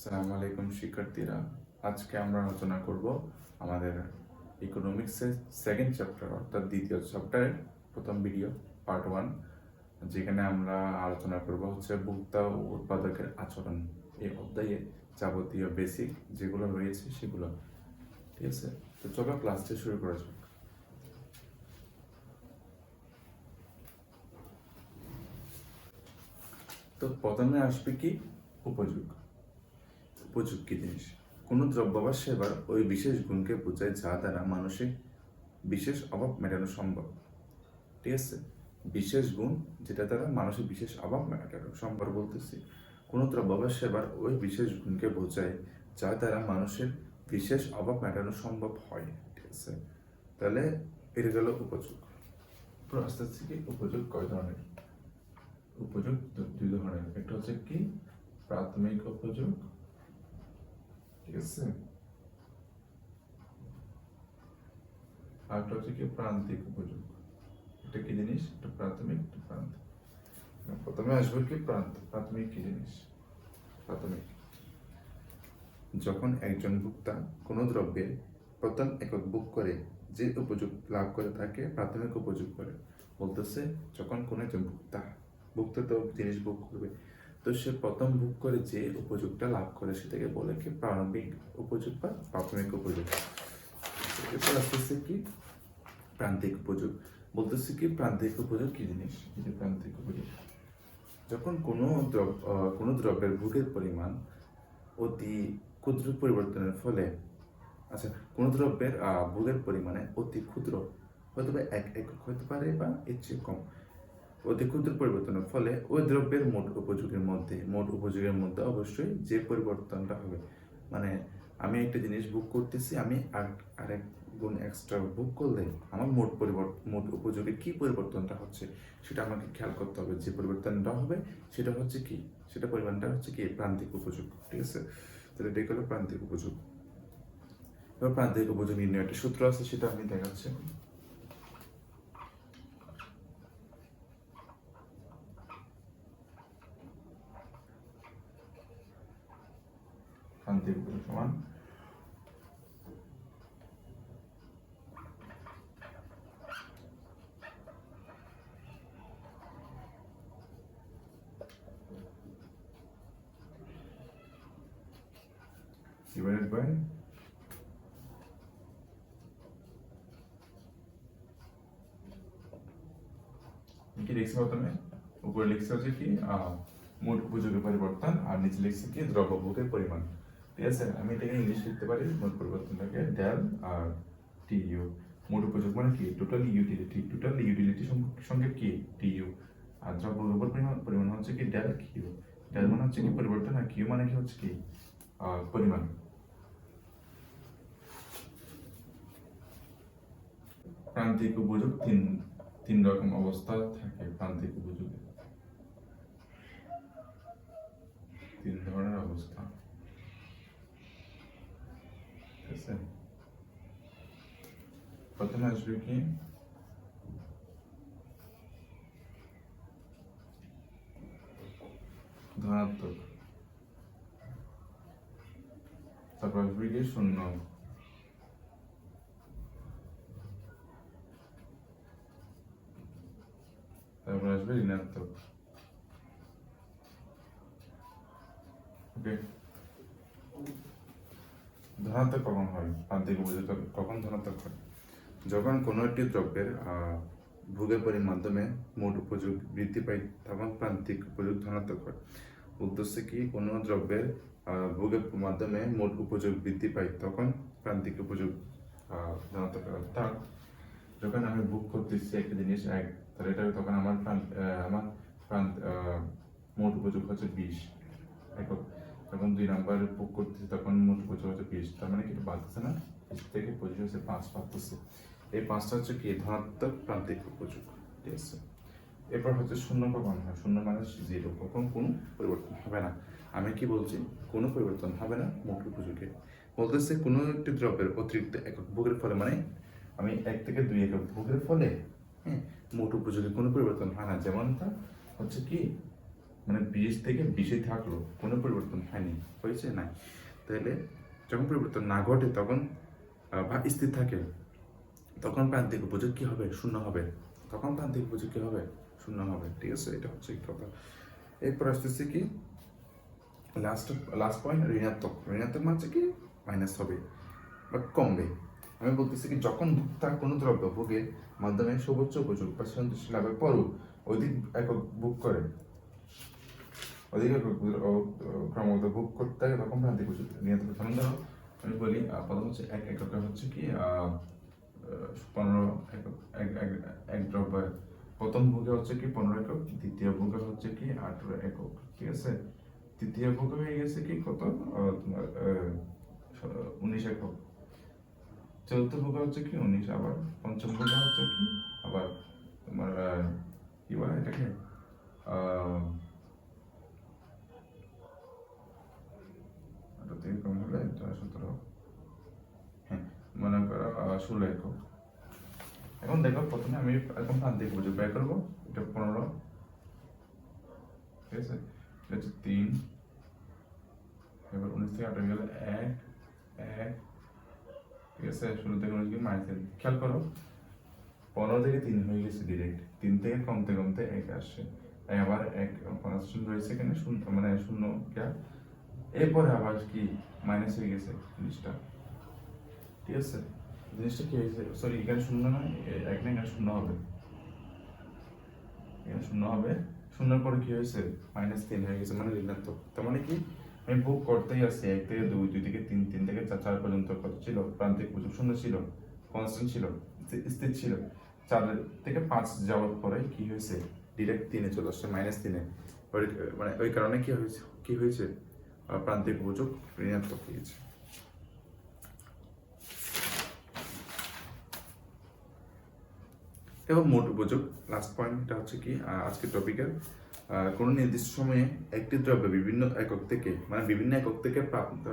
আসসালামু আলাইকুম শিক্ষার্থীরা। আজকে আমরা আলোচনা করব আমাদের ইকোনমিক্সের সেকেন্ড চ্যাপ্টার অর্থাৎ দ্বিতীয় চ্যাপ্টারের প্রথম ভিডিও পার্ট ওয়ান যেখানে আমরা আলোচনা করব হচ্ছে ভোক্তা ও উৎপাদকের আচরণ। এই অধ্যায়ে যাবতীয় বেসিক যেগুলো রয়েছে সেগুলো। ঠিক আছে? তো চলো ক্লাসটা শুরু করা যাক। তো প্রথমে আসবে কি? উপযোগ উপযোগ জিনিস। কোনো দ্রব্য বা সেবার ওই বিশেষ গুণকে বোঝায় যা দ্বারা মানসিক বিশেষ অভাব মেটানো সম্ভব। ঠিক আছে? বিশেষ গুণ যেটা দ্বারা মানুষের বিশেষ অভাব মেটানো সম্ভব বলতেছি। কোনো দ্রব্য বা সেবার ওই বিশেষ গুণকে বোঝায় যা দ্বারা মানুষের বিশেষ অভাব মেটানো সম্ভব হয়। ঠিক আছে? তাহলে এটা গেল উপযোগ আস্তে আস্তে কি উপযোগ কয় ধরনের? উপযোগ দুই ধরনের। একটা হচ্ছে কি? প্রাথমিক উপযোগ হচ্ছে কি প্রান্তিক উপযোগ। এটা কি জিনিস? প্রাথমিক প্রথমে আসবে কি প্রান্ত? প্রাথমিক কি জিনিস? প্রাথমিক। যখন একজন ভোক্তা কোনো দ্রব্যের প্রথম একক বুক করে, যে উপযোগ লাভ করে তাকে প্রাথমিক উপযোগ করে। বলতেছে, যখন কোনো একজন ভোক্তা ভোক্তা জিনিস বুক করবে তো সে প্রথম বুক করে যে উপযোগটা লাভ করে সেটাকে বলে কি প্রারম্ভিক উপযোগ বা প্রাথমিক উপযোগ। এরপর আস্তে আস্তে কি প্রান্তিক উপযোগ। বলতেছে কি প্রান্তিক উপযোগ কি জিনিস? যে প্রান্তিক উপযোগ। যখন কোনো দ্রব্য কোনো দ্রব্যের ভোগের পরিমাণ অতি ক্ষুদ্র পরিবর্তনের ফলে আচ্ছা কোনো দ্রব্যের ভোগের পরিমাণে অতি ক্ষুদ্র হয়তো বা এক একক হতে পারে বা এর চেয়ে কম। অতি ক্ষুদ্র পরিবর্তনের ফলে ওই দ্রব্যের মোট উপযোগের মধ্যে, মোট উপযোগের মধ্যে অবশ্যই যে পরিবর্তনটা হবে। মানে আমি একটা জিনিস বুক করতেছি, আমি আর- আরেক গুণ এক্সট্রা বুক করলে আমার মোট পরিবর্তন মোট উপযোগে কি পরিবর্তনটা হচ্ছে সেটা আমাকে খেয়াল করতে হবে। যে পরিবর্তনটা হবে সেটা হচ্ছে কি? সেটা পরিমাণটা হচ্ছে কি? প্রান্তিক উপযোগ, ঠিক আছে? তাহলে এটাই হলো প্রান্তিক উপযোগ। এবার প্রান্তিক উপযোগ নির্ণয় একটা সূত্র আছে, সেটা আমি দেখাচ্ছি। প্রান্তিক উপযোগ সমান divided by কি লিখছি প্রথমে? উপরে লিখছে হচ্ছে কি আহ, মোট উপযোগের পরিবর্তন আর নিচে লিখছে কি দ্রব্যভোগের পরিমাণ। ঠিক আছে? আমি এটাকে ইংলিশ লিখতে পারি মোট পরিবর্তনটাকে ডেল আর টি ইউ মোট উপযোগ মানে কি? টোটাল ইউটিলিটি টোটাল ইউটিলিটি সঙ্গে কি? টি ইউ আর দ্রব্যভোগের পরিমাণ পরিমাণ হচ্ছে কি? ডেল কিউ ডেল মানে হচ্ছে কি পরিবর্তন আর কিউ মানে কি হচ্ছে কি? পরিমাণ। প্রান্তিক উপযোগ তিন তিন রকম অবস্থা থাকে প্রান্তিক উপযোগে। তিন ধরনের অবস্থা ঠিক আছে প্রথমে আসবে কি ধনাত্মক। তারপর আসবে কি শূন্য। তারপর আসবে ঋণাত্মক। ওকে ধনাত্মক কখন হয়? প্রান্তিক উপযোগ কখন ধনাত্মক হয়? যখন কোনো একটি দ্রব্যের ভোগের মাধ্যমে মোট উপযোগ বৃদ্ধি পায়, তখন প্রান্তিক উপযোগ ধনাত্মক হয়। উদ্দেশ্য কি? কোনো দ্রব্যের ভোগের মাধ্যমে মোট উপযোগ বৃদ্ধি পায়, তখন প্রান্তিক উপযোগ ধনাত্মক হয়। অর্থাৎ, যখন আমি বুক করতেছি একটা জিনিস, এক, তাহলে এটা তখন আমার আমার মোট উপযোগ হচ্ছে বিশ। একক যখন দুই নাম্বার বুক করতেছি, তখন মোট হচ্ছে বিশ তার মানে কি এটা বাড়তেছে না? বিশ থেকে পঁচিশ হচ্ছে পাঁচ পাচ্তেছে এই পাঁচটা হচ্ছে কি? ধনাত্মক প্রান্তিক উপযোগ। ঠিক আছে? এরপর হচ্ছে শূন্য কখন হয়, শূন্য মানে জিরো কখন? কোনো পরিবর্তন হবে না। আমি কি বলছি? কোনো পরিবর্তন হবে না, মোট উপযোগে। বলতেছে কোনো একটি দ্রব্যের অতিরিক্ত একক ভোগের ফলে মানে আমি এক থেকে দুই একক ভোগের ফলে হ্যাঁ মোট উপযোগে কোনো পরিবর্তন হয় না। যেমনটা হচ্ছে কি? মানে বিশ থেকে বিশে থাকল, কোনো পরিবর্তন হয়নি, হয়েছে নাই। তাহলে যখন পরিবর্তন না ঘটে তখন বা স্থির থাকে, তখন প্রান্তিক উপযোগ কী হবে? শূন্য হবে। তখন প্রান্তিক উপযোগ কী হবে? শূন্য হবে। ঠিক আছে, এটা হচ্ছে কথা। এরপর আসতেছে কি লাস্ট লাস্ট পয়েন্ট ঋণাত্মক। ঋণাত্মক মানে কি মাইনাস হবে বা কমবে। আমি বলতেছি কি, যখন ভোক্তা কোনো দ্রব্য ভোগের মাধ্যমে সর্বোচ্চ উপযোগ বা সন্তুষ্টি লাভের পরও অধিক একক বুক করে অধিক একক ও- ও- ক্রমাগত বুক করতে থাকে তখন প্রান্তিক উপযোগ নিয়ন্ত্রণ যেমন আমি বলি প্রথম হচ্ছে এক এককে হচ্ছে কি পনেরো এক দ্রব্য প্রথম ভোগে হচ্ছে কি পনেরো একক দ্বিতীয় ভোগে হচ্ছে কি আঠেরো একক ঠিক আছে তৃতীয় ভোগে হয়ে গেছে কি কত তোমার উনিশ একক চতুর্থ ভোগে হচ্ছে কি উনিশ আবার পঞ্চম ভোগে হচ্ছে কি আবার তোমার কি বলে এটাকে আহ, এটা থেকে কম হলে এটা সতেরো হ্যাঁ মনে করো আহ, ষোলো একক এখন দেখো প্রথমে আমি এখন প্রান্তিক উপযোগ ব্যয় করব। এটা পনেরো। ঠিক আছে? এটা হচ্ছে তিন। এবার উনিশ থেকে আঠারো গেলে এক এক। ঠিক আছে? থেকে উনিশ গেলে মাইনাস তিন। খেয়াল করো, পনেরো থেকে তিন হয়ে গেছে ডিরেক্ট তিন থেকে কমতে কমতে এক আসছে। আবার এক কনস্ট্যান্ট রয়েছে এখানে শূন্য মানে শূন্য এরপরে আবার কি? মাইনাস হয়ে গেছে জিনিসটা ঠিক আছে? জিনিসটা কি হয়েছে? সরি এখানে শূন্য নয় এ- এক না এখানে শূন্য হবে। এখানে শূন্য হবে। শূন্যর পরে কি হয়েছে? মাইনাস তিন হয়ে গেছে মানে ঋণাত্মক তার মানে কি? আমি বুক করতেই আসছি এক থেকে দুই দুই থেকে তিন তিন থেকে চার চার পর্যন্ত কত ছিল? প্রান্তিক উপযোগ শূন্য ছিল কনস্ট্যান্ট ছিল স্থির ছিল। চার থেকে পাঁচ যাওয়ার পরে কি হয়েছে? ডিরেক্ট তিনে চলে আসছে মাইনাস তিনে। মানে ওই কারণে কি হয়েছে? কি হয়েছে? প্রান্তিক উপযোগ ঋণাত্মক হয়ে এবং মোট উপযোগ। লাস্ট পয়েন্টটা হচ্ছে কি আজকের টপিকের কোনো নির্দিষ্ট সময়ে একটি দ্রব্য বিভিন্ন একক থেকে মানে বিভিন্ন একক থেকে প্রাপ্ত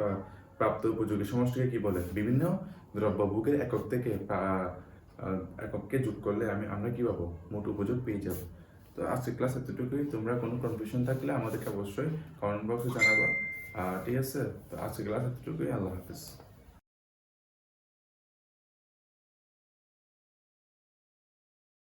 প্রাপ্ত উপযোগী সমষ্টিকে কি বলে? বিভিন্ন দ্রব্য ভোগের একক থেকে একককে যোগ করলে আমি, আমরা কি পাবো? মোট উপযোগ পেয়ে যাব। তো আজকে ক্লাস এতটুকুই। তোমরা কোনো কনফিউশন থাকলে আমাদেরকে অবশ্যই কমেন্ট বক্সে জানাবা। ঠিক আছে? তো আজকে ক্লাস এতটুকুই। আল্লাহ হাফিজ।